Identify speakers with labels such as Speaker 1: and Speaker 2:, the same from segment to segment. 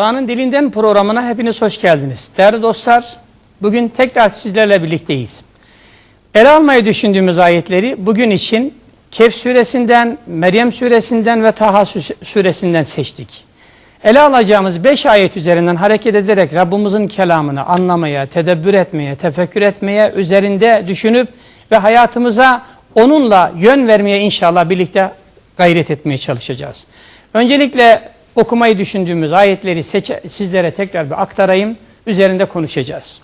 Speaker 1: Kur'an'ın dilinden programına hepiniz hoş geldiniz. Değerli dostlar, bugün tekrar sizlerle birlikteyiz. Ele almayı düşündüğümüz ayetleri bugün için Kehf suresinden, Meryem suresinden ve Taha suresinden seçtik. Ele alacağımız beş ayet üzerinden hareket ederek Rabbimizin kelamını anlamaya, tedebbür etmeye, tefekkür etmeye, üzerinde düşünüp ve hayatımıza onunla yön vermeye inşallah birlikte gayret etmeye çalışacağız. Öncelikle okumayı düşündüğümüz ayetleri seçe, sizlere tekrar bir aktarayım. Üzerinde konuşacağız.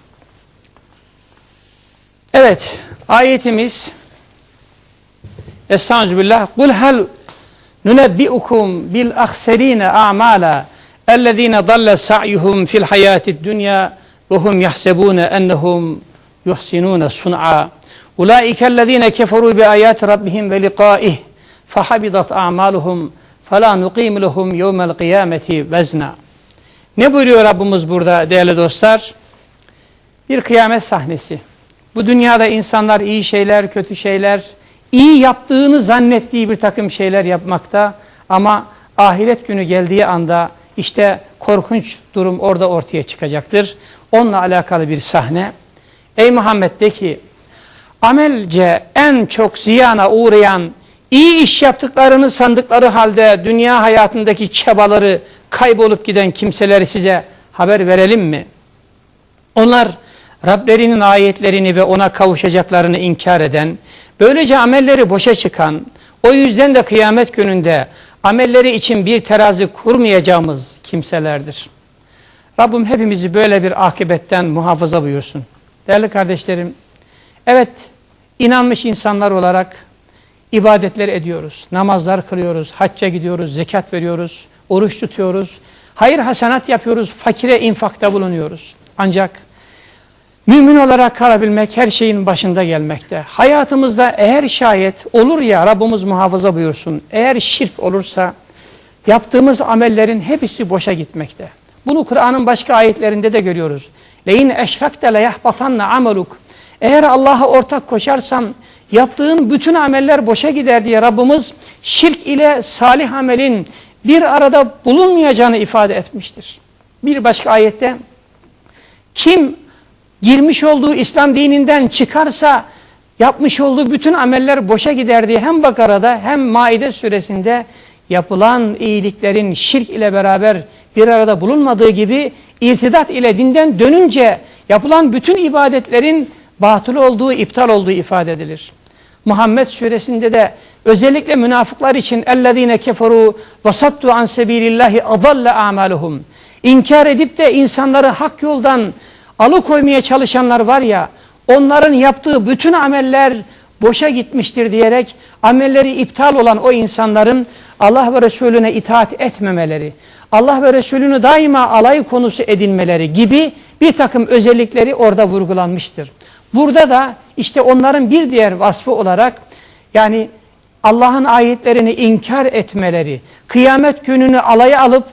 Speaker 1: Evet, ayetimiz Estağfirullah. Kul hel nunebbiukum bil ahserine a'mala ellezine dalle sa'yuhum fil hayatid dunya ve hum yahsebune ennehum yuhsinune sun'a. Ulaike ellezine keferu bi ayati rabbihim ve liqa'ih fahabidat a'maluhum فَلَا نُقِيمُ لَهُمْ يَوْمَ الْقِيَامَةِ وَزْنًا Ne buyuruyor Rabbimiz burada değerli dostlar? Bir kıyamet sahnesi. Bu dünyada insanlar iyi şeyler, kötü şeyler, iyi yaptığını zannettiği bir takım şeyler yapmakta ama ahiret günü geldiği anda işte korkunç durum orada ortaya çıkacaktır. Onunla alakalı bir sahne. Ey Muhammed de ki amelce en çok ziyana uğrayan iyi iş yaptıklarını sandıkları halde dünya hayatındaki çabaları kaybolup giden kimseleri size haber verelim mi? Onlar Rablerinin ayetlerini ve ona kavuşacaklarını inkar eden, böylece amelleri boşa çıkan, o yüzden de kıyamet gününde amelleri için bir terazi kurmayacağımız kimselerdir. Rabbim hepimizi böyle bir akibetten muhafaza buyursun. Değerli kardeşlerim, evet inanmış insanlar olarak ibadetler ediyoruz, namazlar kılıyoruz, hacca gidiyoruz, zekat veriyoruz, oruç tutuyoruz, hayır hasenat yapıyoruz, fakire infakta bulunuyoruz. Ancak mümin olarak kalabilmek her şeyin başında gelmekte. Hayatımızda eğer şayet olur ya Rabbimiz muhafaza buyursun, eğer şirk olursa yaptığımız amellerin hepsi boşa gitmekte. Bunu Kur'an'ın başka ayetlerinde de görüyoruz. Leyin eşrakte leyahbatanna ameluk. Eğer Allah'a ortak koşarsan yaptığın bütün ameller boşa gider diye Rabbimiz şirk ile salih amelin bir arada bulunmayacağını ifade etmiştir. Bir başka ayette kim girmiş olduğu İslam dininden çıkarsa yapmış olduğu bütün ameller boşa gider diye hem Bakara'da hem Maide suresinde yapılan iyiliklerin şirk ile beraber bir arada bulunmadığı gibi irtidat ile dinden dönünce yapılan bütün ibadetlerin batıl olduğu, iptal olduğu ifade edilir. Muhammed suresinde de özellikle münafıklar için ellezine keferu ve sattu an sebilillahi adalle amaluhum. İnkar edip de insanları hak yoldan alıkoymaya çalışanlar var ya onların yaptığı bütün ameller boşa gitmiştir diyerek amelleri iptal olan o insanların Allah ve Resulüne itaat etmemeleri, Allah ve Resulünü daima alay konusu edinmeleri gibi bir takım özellikleri orada vurgulanmıştır. Burada da işte onların bir diğer vasfı olarak yani Allah'ın ayetlerini inkar etmeleri, kıyamet gününü alaya alıp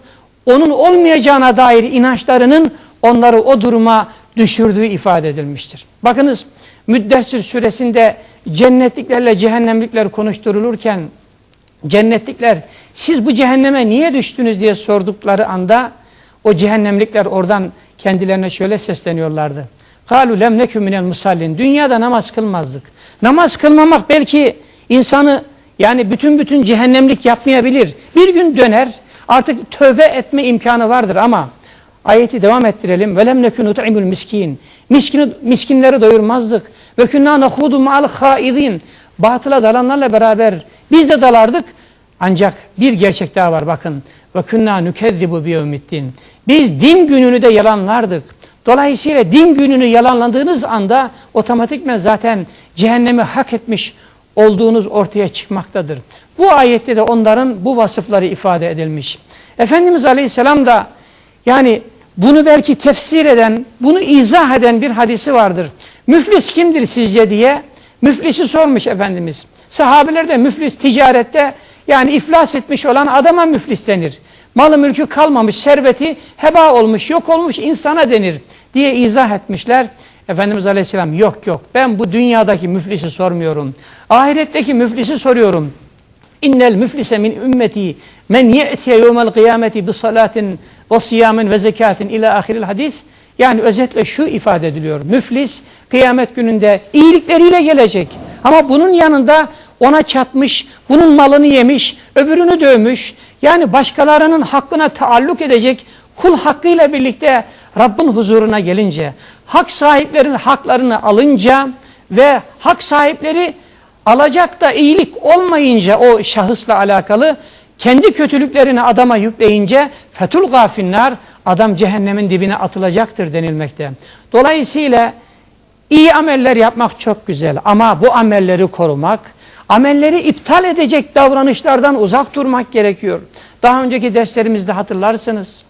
Speaker 1: onun olmayacağına dair inançlarının onları o duruma düşürdüğü ifade edilmiştir. Bakınız Müddessir suresinde cennetliklerle cehennemlikler konuşturulurken cennetlikler siz bu cehenneme niye düştünüz diye sordukları anda o cehennemlikler oradan kendilerine şöyle sesleniyorlardı. Kalu lem nekü minel musallin. Dünyada namaz kılmazdık. Namaz kılmamak belki insanı yani bütün bütün cehennemlik yapmayabilir. Bir gün döner artık tövbe etme imkanı vardır ama ayeti devam ettirelim. Velem nekü nut'imul miskin. Miskin, miskinleri doyurmazdık. Ve künnâ nehudu ma'al haidin. Batıla dalanlarla beraber biz de dalardık. Ancak bir gerçek daha var bakın. Ve künnâ nükezzibu biyevmiddin. Biz din gününü de yalanlardık. Dolayısıyla din gününü yalanladığınız anda otomatikmen zaten cehennemi hak etmiş olduğunuz ortaya çıkmaktadır. Bu ayette de onların bu vasıfları ifade edilmiş. Efendimiz Aleyhisselam da yani bunu belki tefsir eden, bunu izah eden bir hadisi vardır. Müflis kimdir sizce diye müflisi sormuş Efendimiz. Sahabeler de müflis ticarette yani iflas etmiş olan adama müflis denir. Malı mülkü kalmamış, serveti heba olmuş, yok olmuş insana denir diye izah etmişler. Efendimiz Aleyhisselam yok yok ben bu dünyadaki müflisi sormuyorum. Ahiretteki müflisi soruyorum. İnnel müflise min ümmeti men ye'tiye yevmel kıyameti bi salatin ve siyamin ve zekatin ila ahiril hadis. Yani özetle şu ifade ediliyor. Müflis kıyamet gününde iyilikleriyle gelecek. Ama bunun yanında ona çatmış, bunun malını yemiş, öbürünü dövmüş. Yani başkalarının hakkına taalluk edecek kul hakkıyla birlikte Rabbin huzuruna gelince, hak sahiplerinin haklarını alınca ve hak sahipleri alacak da iyilik olmayınca o şahısla alakalı kendi kötülüklerini adama yükleyince fetul gafinler adam cehennemin dibine atılacaktır denilmekte. Dolayısıyla iyi ameller yapmak çok güzel ama bu amelleri korumak, amelleri iptal edecek davranışlardan uzak durmak gerekiyor. Daha önceki derslerimizde hatırlarsınız.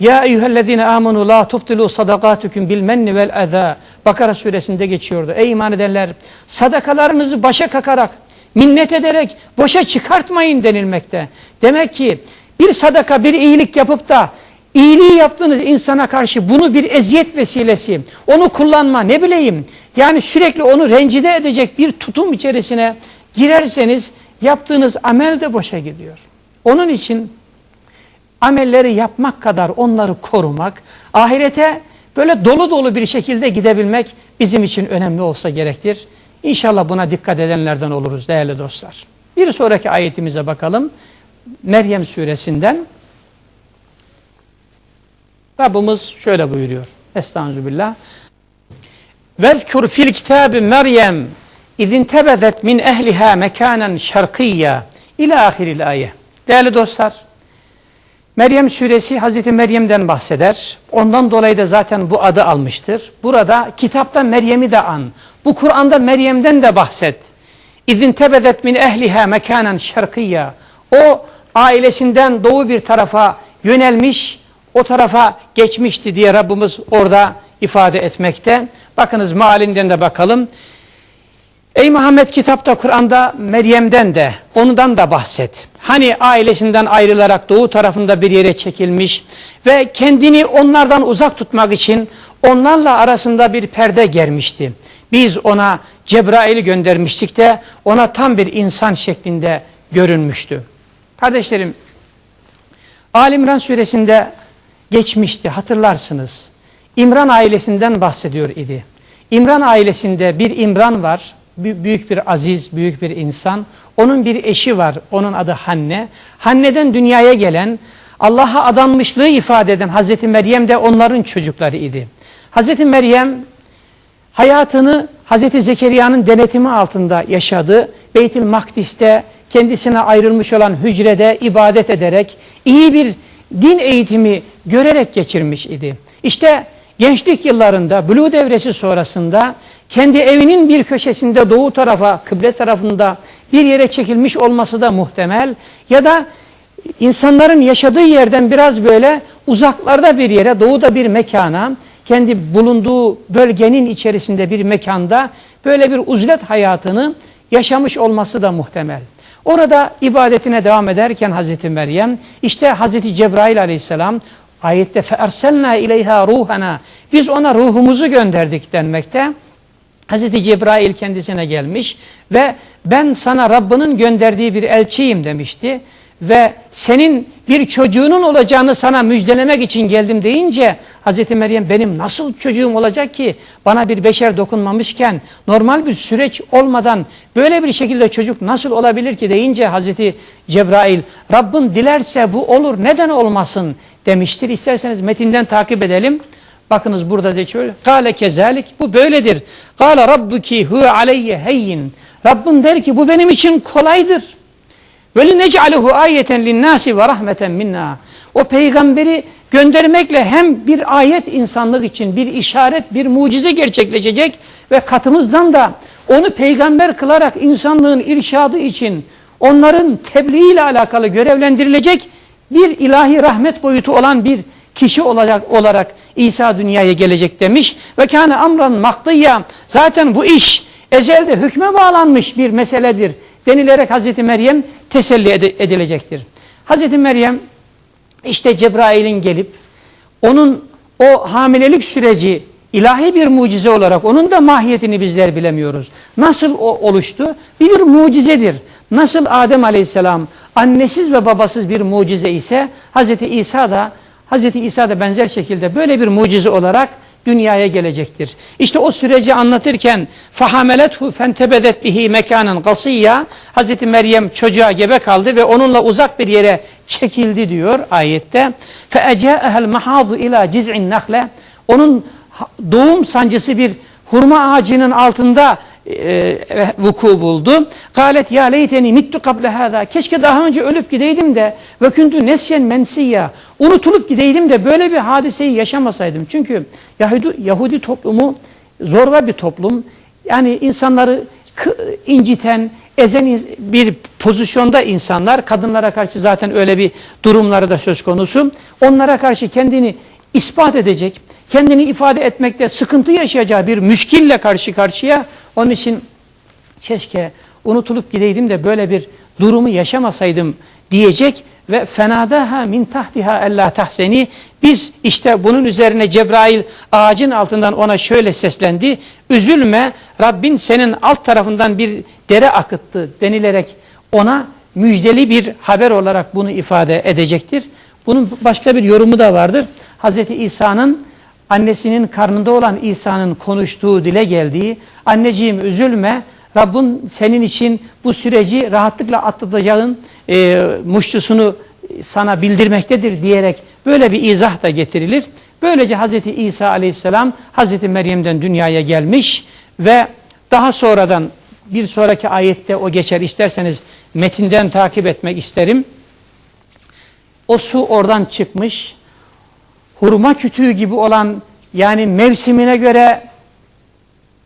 Speaker 1: Ya eyyühellezine amenu la tuftilu sadakatüküm bil menni vel eza. Bakara suresinde geçiyordu. Ey iman edenler sadakalarınızı başa kakarak, minnet ederek boşa çıkartmayın denilmekte. Demek ki bir sadaka, bir iyilik yapıp da iyiliği yaptığınız insana karşı bunu bir eziyet vesilesi, onu kullanma ne bileyim. Yani sürekli onu rencide edecek bir tutum içerisine girerseniz yaptığınız amel de boşa gidiyor. Onun için amelleri yapmak kadar onları korumak, ahirete böyle dolu dolu bir şekilde gidebilmek bizim için önemli olsa gerektir. İnşallah buna dikkat edenlerden oluruz değerli dostlar. Bir sonraki ayetimize bakalım. Meryem suresinden. Rabbimiz şöyle buyuruyor. Estağfirullah. Vezkur fil kitabı Meryem izin tebezet min ehliha mekanen şarkiyya ila ahiril ayet. Değerli dostlar, Meryem suresi Hazreti Meryem'den bahseder. Ondan dolayı da zaten bu adı almıştır. Burada kitapta Meryem'i de an. Bu Kur'an'da Meryem'den de bahset. İzin tebedet min ehliha mekanen şarkiyya. O ailesinden doğu bir tarafa yönelmiş, o tarafa geçmişti diye Rabbimiz orada ifade etmekte. Bakınız mealinden de bakalım. Ey Muhammed kitapta Kur'an'da Meryem'den de ondan da bahset. Hani ailesinden ayrılarak doğu tarafında bir yere çekilmiş ve kendini onlardan uzak tutmak için onlarla arasında bir perde germişti. Biz ona Cebrail'i göndermiştik de ona tam bir insan şeklinde görünmüştü. Kardeşlerim, Alimran suresinde geçmişti hatırlarsınız. İmran ailesinden bahsediyor idi. İmran ailesinde bir İmran var büyük bir aziz, büyük bir insan. Onun bir eşi var, onun adı Hanne. Hanne'den dünyaya gelen, Allah'a adanmışlığı ifade eden Hazreti Meryem de onların çocukları idi. Hazreti Meryem hayatını Hazreti Zekeriya'nın denetimi altında yaşadı. Beytül Makdis'te kendisine ayrılmış olan hücrede ibadet ederek iyi bir din eğitimi görerek geçirmiş idi. İşte gençlik yıllarında, Blue devresi sonrasında kendi evinin bir köşesinde doğu tarafa, kıble tarafında bir yere çekilmiş olması da muhtemel. Ya da insanların yaşadığı yerden biraz böyle uzaklarda bir yere, doğuda bir mekana, kendi bulunduğu bölgenin içerisinde bir mekanda böyle bir uzlet hayatını yaşamış olması da muhtemel. Orada ibadetine devam ederken Hazreti Meryem, işte Hazreti Cebrail aleyhisselam Ayette feerselna ileyha ruhana. Biz ona ruhumuzu gönderdik denmekte. Hazreti Cebrail kendisine gelmiş ve ben sana Rabbinin gönderdiği bir elçiyim demişti. Ve senin bir çocuğunun olacağını sana müjdelemek için geldim deyince Hazreti Meryem benim nasıl çocuğum olacak ki bana bir beşer dokunmamışken normal bir süreç olmadan böyle bir şekilde çocuk nasıl olabilir ki deyince Hazreti Cebrail Rabbin dilerse bu olur neden olmasın demiştir. İsterseniz metinden takip edelim. Bakınız burada da şöyle. Kale kezalik. Bu böyledir. Kale rabbuki hu aleyye heyyin. Rabbin der ki bu benim için kolaydır. Ve linec'alehu ayeten linnâsi ve rahmeten minna. O peygamberi göndermekle hem bir ayet insanlık için bir işaret, bir mucize gerçekleşecek ve katımızdan da onu peygamber kılarak insanlığın irşadı için onların tebliğ ile alakalı görevlendirilecek bir ilahi rahmet boyutu olan bir kişi olacak olarak İsa dünyaya gelecek demiş. Ve kâne amran maktıyya. Zaten bu iş ezelde hükme bağlanmış bir meseledir denilerek Hazreti Meryem teselli edilecektir. Hazreti Meryem işte Cebrail'in gelip onun o hamilelik süreci ilahi bir mucize olarak onun da mahiyetini bizler bilemiyoruz. Nasıl o oluştu? Bir mucizedir. Nasıl Adem Aleyhisselam annesiz ve babasız bir mucize ise Hazreti İsa da Hazreti İsa da benzer şekilde böyle bir mucize olarak dünyaya gelecektir. İşte o süreci anlatırken fahamelethu fentebedet bihi mekanen gasiyya Hazreti Meryem çocuğa gebe kaldı ve onunla uzak bir yere çekildi diyor ayette. Fe eca'ehel mahadu ila ciz'in nakle onun doğum sancısı bir hurma ağacının altında e, vuku buldu. Galet ya leyteni mittu kable hada. Keşke daha önce ölüp gideydim de ve küntü nesyen mensiyya. Unutulup gideydim de böyle bir hadiseyi yaşamasaydım. Çünkü Yahudi, Yahudi toplumu zorba bir toplum. Yani insanları inciten, ezen bir pozisyonda insanlar. Kadınlara karşı zaten öyle bir durumları da söz konusu. Onlara karşı kendini ispat edecek, kendini ifade etmekte sıkıntı yaşayacağı bir müşkille karşı karşıya. Onun için keşke unutulup gideydim de böyle bir durumu yaşamasaydım diyecek ve fenadaha min tahtiha ella tahseni biz işte bunun üzerine Cebrail ağacın altından ona şöyle seslendi üzülme Rabbin senin alt tarafından bir dere akıttı denilerek ona müjdeli bir haber olarak bunu ifade edecektir. Bunun başka bir yorumu da vardır. Hazreti İsa'nın annesinin karnında olan İsa'nın konuştuğu, dile geldiği, anneciğim üzülme, Rabbin senin için bu süreci rahatlıkla atlatacağın e, muştusunu sana bildirmektedir diyerek böyle bir izah da getirilir. Böylece Hazreti İsa aleyhisselam Hazreti Meryem'den dünyaya gelmiş ve daha sonradan bir sonraki ayette o geçer isterseniz metinden takip etmek isterim. O su oradan çıkmış hurma kütüğü gibi olan yani mevsimine göre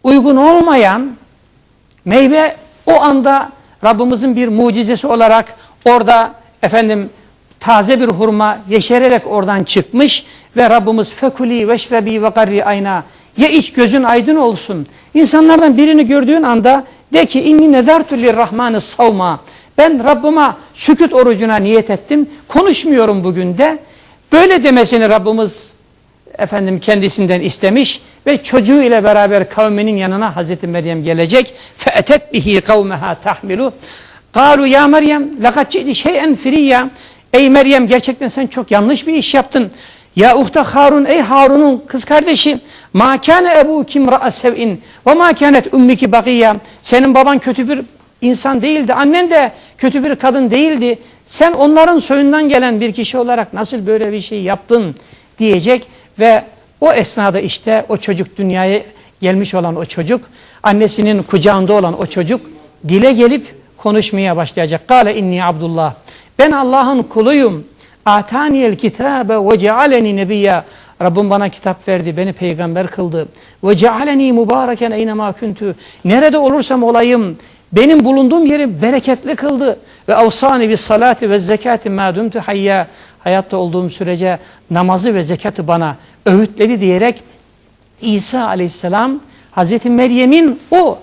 Speaker 1: uygun olmayan meyve o anda Rabbimizin bir mucizesi olarak orada efendim taze bir hurma yeşererek oradan çıkmış ve Rabbimiz fekuli veşrebi ve garri ayna ye iç gözün aydın olsun. İnsanlardan birini gördüğün anda de ki inni nezertu lirrahmanı savma. Ben Rabbime sükut orucuna niyet ettim. Konuşmuyorum bugün de. Böyle demesini Rabbimiz efendim kendisinden istemiş ve çocuğu ile beraber kavminin yanına Hazreti Meryem gelecek. Fe'etet bihi kavmeha tahmilu. Kalu ya Meryem lekad ci'di şeyen firiyya. Ey Meryem gerçekten sen çok yanlış bir iş yaptın. Ya uhta Harun ey Harun'un kız kardeşi ma kana ebuki imra'a sev'in ve ma kanet ummiki bagiyya. Senin baban kötü bir insan değildi. Annen de kötü bir kadın değildi. Sen onların soyundan gelen bir kişi olarak nasıl böyle bir şey yaptın diyecek ve o esnada işte o çocuk dünyaya gelmiş olan o çocuk, annesinin kucağında olan o çocuk dile gelip konuşmaya başlayacak. Kale inni Abdullah. Ben Allah'ın kuluyum. Ataniyel kitabe ve cealeni nebiyya. Rabbim bana kitap verdi, beni peygamber kıldı. Ve cealeni mübareken eynema küntü. Nerede olursam olayım, benim bulunduğum yeri bereketli kıldı. Ve avsani bis salati ve zekati ma dumtu hayya. Hayatta olduğum sürece namazı ve zekatı bana öğütledi diyerek İsa aleyhisselam Hazreti Meryem'in o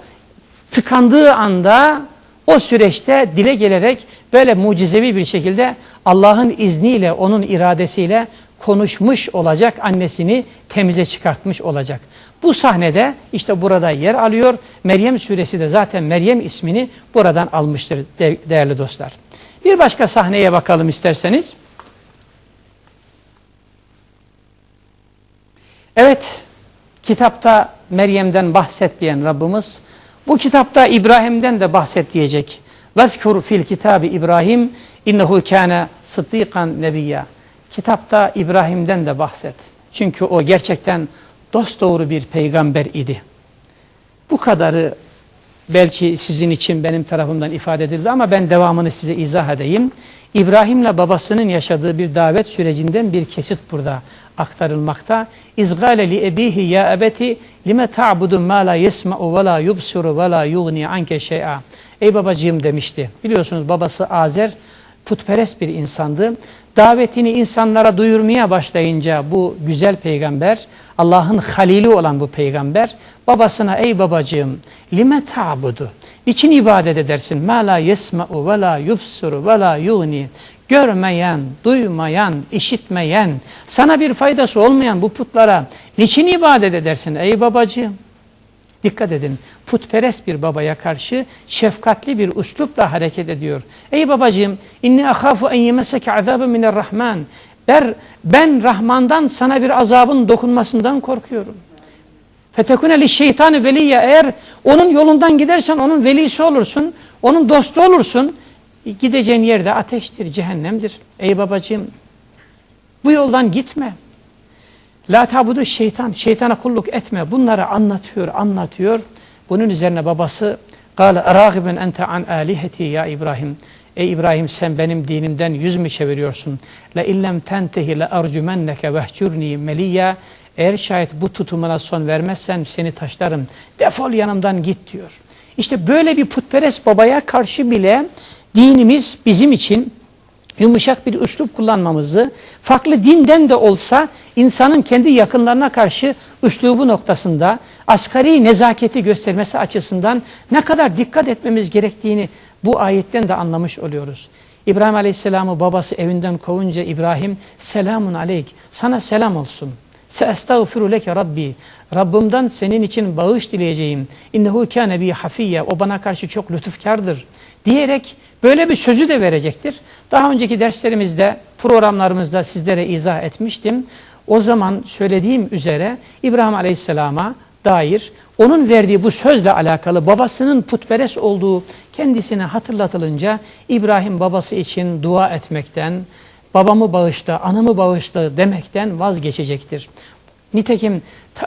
Speaker 1: tıkandığı anda o süreçte dile gelerek böyle mucizevi bir şekilde Allah'ın izniyle, onun iradesiyle konuşmuş olacak, annesini temize çıkartmış olacak. Bu sahnede işte burada yer alıyor. Meryem suresi de zaten Meryem ismini buradan almıştır değerli dostlar. Bir başka sahneye bakalım isterseniz. Evet, kitapta Meryem'den bahset diyen Rabbimiz, bu kitapta İbrahim'den de bahset diyecek. وَذْكُرْ fil kitabı İbrahim innehu kâne sıddıkan nebiyya. Kitapta İbrahim'den de bahset. Çünkü o gerçekten dosdoğru bir peygamber idi. Bu kadarı belki sizin için benim tarafımdan ifade edildi ama ben devamını size izah edeyim. İbrahim'le babasının yaşadığı bir davet sürecinden bir kesit burada aktarılmakta. İzgale li ebihi ya ebeti lime ta'budu ma la yesma'u ve la yubsuru ve la yugni anke şey'a. Ey babacığım demişti. Biliyorsunuz babası Azer putperest bir insandı. Davetini insanlara duyurmaya başlayınca bu güzel peygamber, Allah'ın halili olan bu peygamber, babasına ey babacığım, lime ta'budu, niçin ibadet edersin? Ma la yesma'u ve la yubsuru ve la yugni. Görmeyen, duymayan, işitmeyen, sana bir faydası olmayan bu putlara niçin ibadet edersin ey babacığım? Dikkat edin putperest bir babaya karşı şefkatli bir üslupla hareket ediyor. Ey babacığım inni ahafu en yemesseke azabı minel rahman. Der ben Rahman'dan sana bir azabın dokunmasından korkuyorum. Fetekune li şeytanı veliye eğer onun yolundan gidersen onun velisi olursun, onun dostu olursun. Gideceğin yerde ateştir, cehennemdir. Ey babacığım bu yoldan gitme. La tabudu şeytan, şeytana kulluk etme. Bunları anlatıyor, anlatıyor. Bunun üzerine babası Kale râgibun ente an aliheti ya İbrahim. Ey İbrahim sen benim dinimden yüz mü çeviriyorsun? La illem tentehi la arcumenneke vehcurni meliyya. Eğer şayet bu tutumuna son vermezsen seni taşlarım. Defol yanımdan git diyor. İşte böyle bir putperest babaya karşı bile dinimiz bizim için yumuşak bir üslup kullanmamızı, farklı dinden de olsa insanın kendi yakınlarına karşı üslubu noktasında asgari nezaketi göstermesi açısından ne kadar dikkat etmemiz gerektiğini bu ayetten de anlamış oluyoruz. İbrahim Aleyhisselam'ı babası evinden kovunca İbrahim selamun aleyk sana selam olsun. Seestağfiru leke Rabbi. Rabbimden senin için bağış dileyeceğim. İnnehu kâne bi hafiyye. O bana karşı çok lütufkardır. Diyerek böyle bir sözü de verecektir. Daha önceki derslerimizde, programlarımızda sizlere izah etmiştim. O zaman söylediğim üzere İbrahim Aleyhisselam'a dair onun verdiği bu sözle alakalı babasının putperest olduğu kendisine hatırlatılınca İbrahim babası için dua etmekten, babamı bağışla, anamı bağışla demekten vazgeçecektir. Nitekim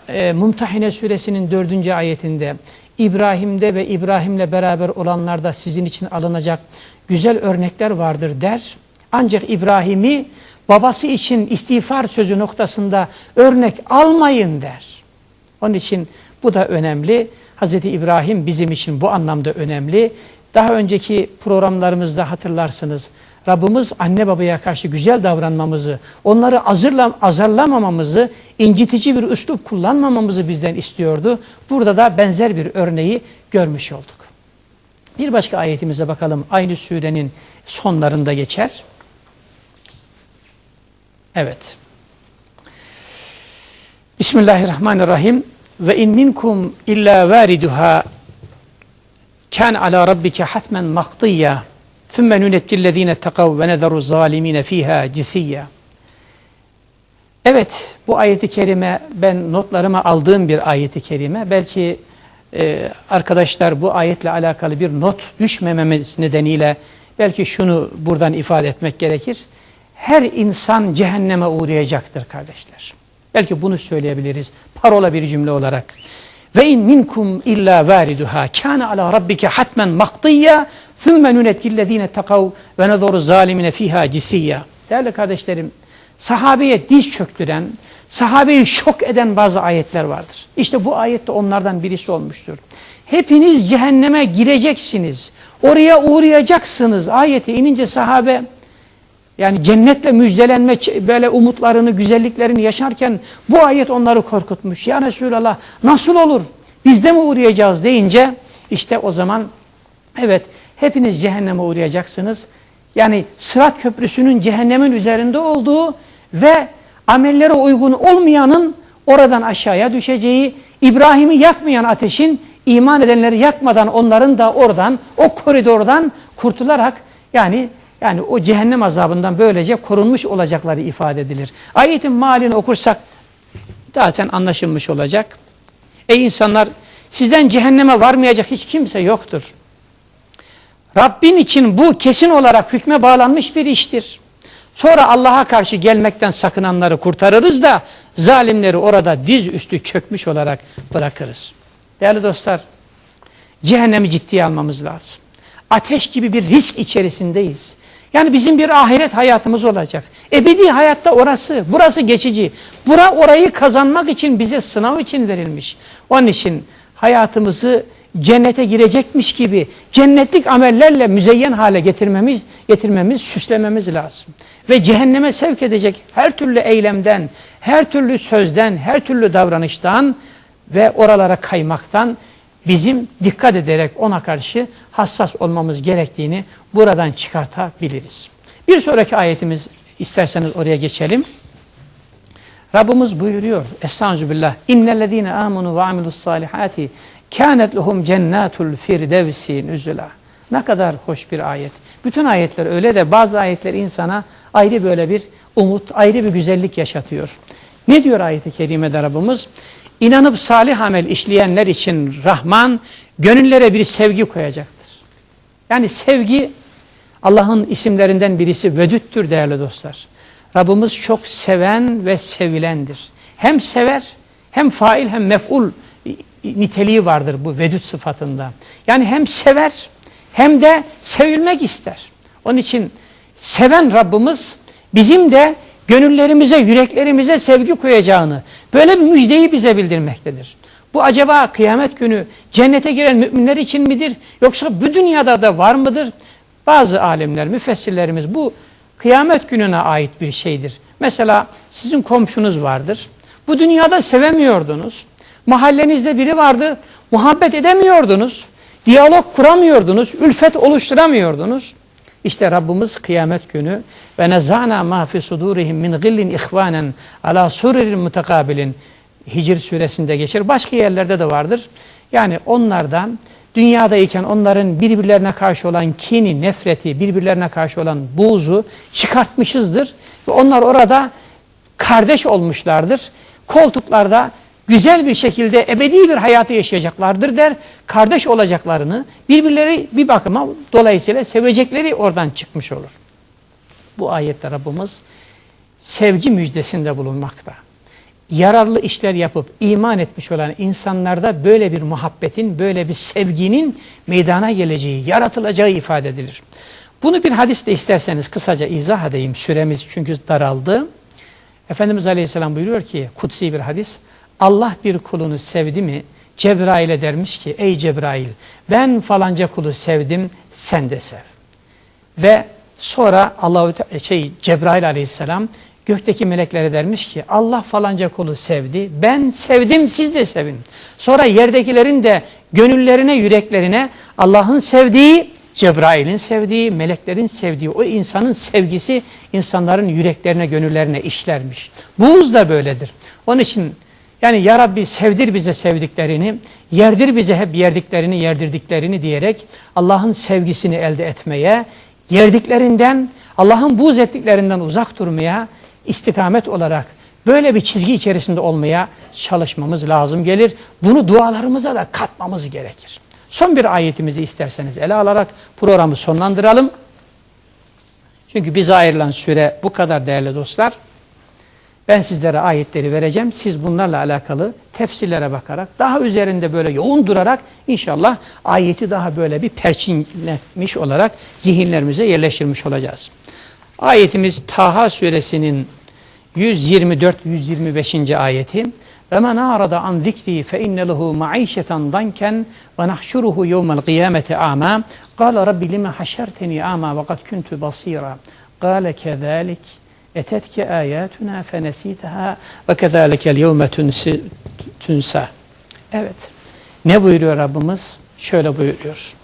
Speaker 1: e, Mumtahine suresinin dördüncü ayetinde İbrahim'de ve İbrahim'le beraber olanlarda sizin için alınacak güzel örnekler vardır der. Ancak İbrahim'i babası için istiğfar sözü noktasında örnek almayın der. Onun için bu da önemli. Hz. İbrahim bizim için bu anlamda önemli. Daha önceki programlarımızda hatırlarsınız. Rabbimiz anne babaya karşı güzel davranmamızı, onları azırla, azarlamamamızı, incitici bir üslup kullanmamamızı bizden istiyordu. Burada da benzer bir örneği görmüş olduk. Bir başka ayetimize bakalım. Aynı surenin sonlarında geçer. Evet. Bismillahirrahmanirrahim. Ve in minkum illa variduha kan ala rabbike hatmen maqdiyya ثُمَّ نُنَجِّ الَّذ۪ينَ اتَّقَوْا وَنَذَرُ الظَّالِم۪ينَ ف۪يهَا جِثِيًّا Evet, bu ayeti kerime ben notlarıma aldığım bir ayeti kerime. Belki e, arkadaşlar bu ayetle alakalı bir not düşmememiz nedeniyle belki şunu buradan ifade etmek gerekir. Her insan cehenneme uğrayacaktır kardeşler. Belki bunu söyleyebiliriz parola bir cümle olarak. Ve in minkum illa variduha kana ala rabbike hatmen maqdiyya thumma nunetillezine takav ve nazoru zalimine fiha cisiyya. Değerli kardeşlerim, sahabeye diz çöktüren, sahabeyi şok eden bazı ayetler vardır. İşte bu ayet de onlardan birisi olmuştur. Hepiniz cehenneme gireceksiniz. Oraya uğrayacaksınız. Ayeti inince sahabe yani cennetle müjdelenme böyle umutlarını, güzelliklerini yaşarken bu ayet onları korkutmuş. Ya Resulallah nasıl olur? Biz de mi uğrayacağız deyince işte o zaman evet hepiniz cehenneme uğrayacaksınız. Yani Sırat Köprüsü'nün cehennemin üzerinde olduğu ve amellere uygun olmayanın oradan aşağıya düşeceği, İbrahim'i yakmayan ateşin iman edenleri yakmadan onların da oradan, o koridordan kurtularak yani yani o cehennem azabından böylece korunmuş olacakları ifade edilir. Ayetin malini okursak zaten anlaşılmış olacak. Ey insanlar sizden cehenneme varmayacak hiç kimse yoktur. Rabbin için bu kesin olarak hükme bağlanmış bir iştir. Sonra Allah'a karşı gelmekten sakınanları kurtarırız da zalimleri orada diz üstü çökmüş olarak bırakırız. Değerli dostlar, cehennemi ciddiye almamız lazım. Ateş gibi bir risk içerisindeyiz. Yani bizim bir ahiret hayatımız olacak. Ebedi hayatta orası, burası geçici. Bura orayı kazanmak için bize sınav için verilmiş. Onun için hayatımızı cennete girecekmiş gibi cennetlik amellerle müzeyyen hale getirmemiz, getirmemiz, süslememiz lazım. Ve cehenneme sevk edecek her türlü eylemden, her türlü sözden, her türlü davranıştan ve oralara kaymaktan bizim dikkat ederek ona karşı hassas olmamız gerektiğini buradan çıkartabiliriz. Bir sonraki ayetimiz isterseniz oraya geçelim. Rabbimiz buyuruyor. Estağfirullah. İnnellezine amenu ve amilus salihati kânet lehum cennatul firdevsi nüzula. Ne kadar hoş bir ayet. Bütün ayetler öyle de bazı ayetler insana ayrı böyle bir umut, ayrı bir güzellik yaşatıyor. Ne diyor ayet-i kerimede Rabbimiz? İnanıp salih amel işleyenler için Rahman gönüllere bir sevgi koyacaktır. Yani sevgi Allah'ın isimlerinden birisi Vedüttür değerli dostlar. Rabbimiz çok seven ve sevilendir. Hem sever hem fail hem mef'ul niteliği vardır bu Vedüt sıfatında. Yani hem sever hem de sevilmek ister. Onun için seven Rabbimiz bizim de gönüllerimize, yüreklerimize sevgi koyacağını, böyle bir müjdeyi bize bildirmektedir. Bu acaba kıyamet günü cennete giren müminler için midir? Yoksa bu dünyada da var mıdır? Bazı alimler, müfessirlerimiz bu kıyamet gününe ait bir şeydir. Mesela sizin komşunuz vardır. Bu dünyada sevemiyordunuz. Mahallenizde biri vardı, muhabbet edemiyordunuz. Diyalog kuramıyordunuz, ülfet oluşturamıyordunuz. İşte Rabbimiz kıyamet günü ve nezana ma fi sudurihim min gillin ihvanen ala sururin mutakabilin Hicr suresinde geçer. Başka yerlerde de vardır. Yani onlardan dünyadayken onların birbirlerine karşı olan kini, nefreti, birbirlerine karşı olan buğzu çıkartmışızdır. Ve onlar orada kardeş olmuşlardır. Koltuklarda güzel bir şekilde ebedi bir hayatı yaşayacaklardır der. Kardeş olacaklarını birbirleri bir bakıma dolayısıyla sevecekleri oradan çıkmış olur. Bu ayette Rabbimiz sevgi müjdesinde bulunmakta. Yararlı işler yapıp iman etmiş olan insanlarda böyle bir muhabbetin, böyle bir sevginin meydana geleceği, yaratılacağı ifade edilir. Bunu bir hadiste isterseniz kısaca izah edeyim. Süremiz çünkü daraldı. Efendimiz Aleyhisselam buyuruyor ki, kutsi bir hadis, Allah bir kulunu sevdi mi Cebrail'e dermiş ki ey Cebrail ben falanca kulu sevdim sen de sev. Ve sonra Allah şey Cebrail aleyhisselam gökteki meleklere dermiş ki Allah falanca kulu sevdi ben sevdim siz de sevin. Sonra yerdekilerin de gönüllerine yüreklerine Allah'ın sevdiği Cebrail'in sevdiği, meleklerin sevdiği o insanın sevgisi insanların yüreklerine, gönüllerine işlermiş. Buğz da böyledir. Onun için yani Ya Rabbi sevdir bize sevdiklerini, yerdir bize hep yerdiklerini, yerdirdiklerini diyerek Allah'ın sevgisini elde etmeye, yerdiklerinden, Allah'ın buz ettiklerinden uzak durmaya, istikamet olarak böyle bir çizgi içerisinde olmaya çalışmamız lazım gelir. Bunu dualarımıza da katmamız gerekir. Son bir ayetimizi isterseniz ele alarak programı sonlandıralım. Çünkü bize ayrılan süre bu kadar değerli dostlar. Ben sizlere ayetleri vereceğim. Siz bunlarla alakalı tefsirlere bakarak, daha üzerinde böyle yoğun durarak inşallah ayeti daha böyle bir perçinletmiş olarak zihinlerimize yerleştirmiş olacağız. Ayetimiz Taha suresinin 124-125. ayeti. Ve men arada an zikri fe inne lehu maişeten danken ve nahşuruhu yevmel kıyameti ama. Kale rabbi lime haşerteni ama ve kad kuntu basira. Kale kezalik etetke ayatuna fenesitaha ve kezalikel yevme tunsa. Evet. Ne buyuruyor Rabbimiz? Şöyle buyuruyor.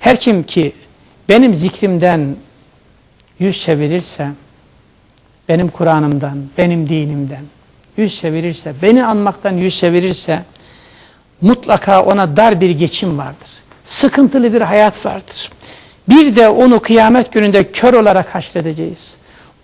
Speaker 1: Her kim ki benim zikrimden yüz çevirirse, benim Kur'an'ımdan, benim dinimden yüz çevirirse, beni anmaktan yüz çevirirse mutlaka ona dar bir geçim vardır. Sıkıntılı bir hayat vardır. Bir de onu kıyamet gününde kör olarak haşredeceğiz.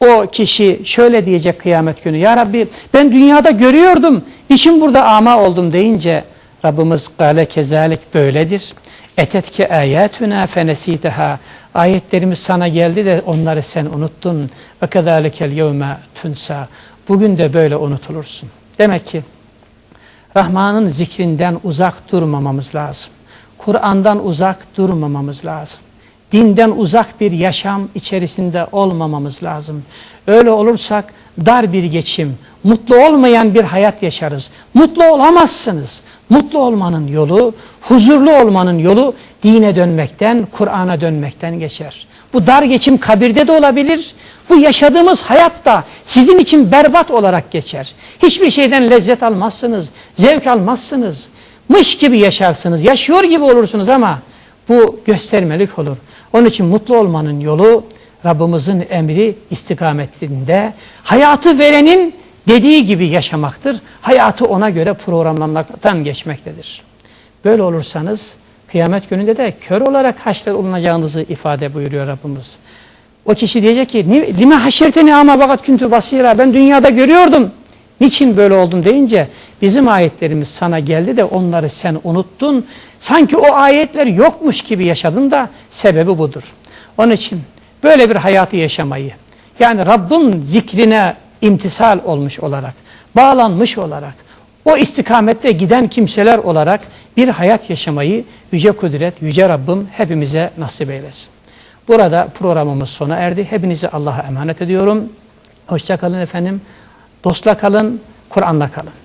Speaker 1: O kişi şöyle diyecek kıyamet günü. Ya Rabbi ben dünyada görüyordum. Niçin burada ama oldum deyince Rabbimiz gale kezalik böyledir. Etetke ayetuna fenesiteha. Ayetlerimiz sana geldi de onları sen unuttun. Ve kezalikel yevme tunsa. Bugün de böyle unutulursun. Demek ki Rahman'ın zikrinden uzak durmamamız lazım. Kur'an'dan uzak durmamamız lazım dinden uzak bir yaşam içerisinde olmamamız lazım. Öyle olursak dar bir geçim, mutlu olmayan bir hayat yaşarız. Mutlu olamazsınız. Mutlu olmanın yolu, huzurlu olmanın yolu dine dönmekten, Kur'an'a dönmekten geçer. Bu dar geçim kabirde de olabilir. Bu yaşadığımız hayat da sizin için berbat olarak geçer. Hiçbir şeyden lezzet almazsınız, zevk almazsınız. Mış gibi yaşarsınız, yaşıyor gibi olursunuz ama bu göstermelik olur. Onun için mutlu olmanın yolu Rabbimizin emri istikametinde hayatı verenin dediği gibi yaşamaktır. Hayatı ona göre programlamaktan geçmektedir. Böyle olursanız kıyamet gününde de kör olarak haşret olunacağınızı ifade buyuruyor Rabbimiz. O kişi diyecek ki "Ni- lime haşerteni ama vakat küntü basira ben dünyada görüyordum. Niçin böyle oldun deyince bizim ayetlerimiz sana geldi de onları sen unuttun. Sanki o ayetler yokmuş gibi yaşadın da sebebi budur. Onun için böyle bir hayatı yaşamayı yani Rabbin zikrine imtisal olmuş olarak, bağlanmış olarak, o istikamette giden kimseler olarak bir hayat yaşamayı Yüce Kudret, Yüce Rabbim hepimize nasip eylesin. Burada programımız sona erdi. Hepinizi Allah'a emanet ediyorum. Hoşça kalın efendim. Dostla kalın, Kur'an'la kalın.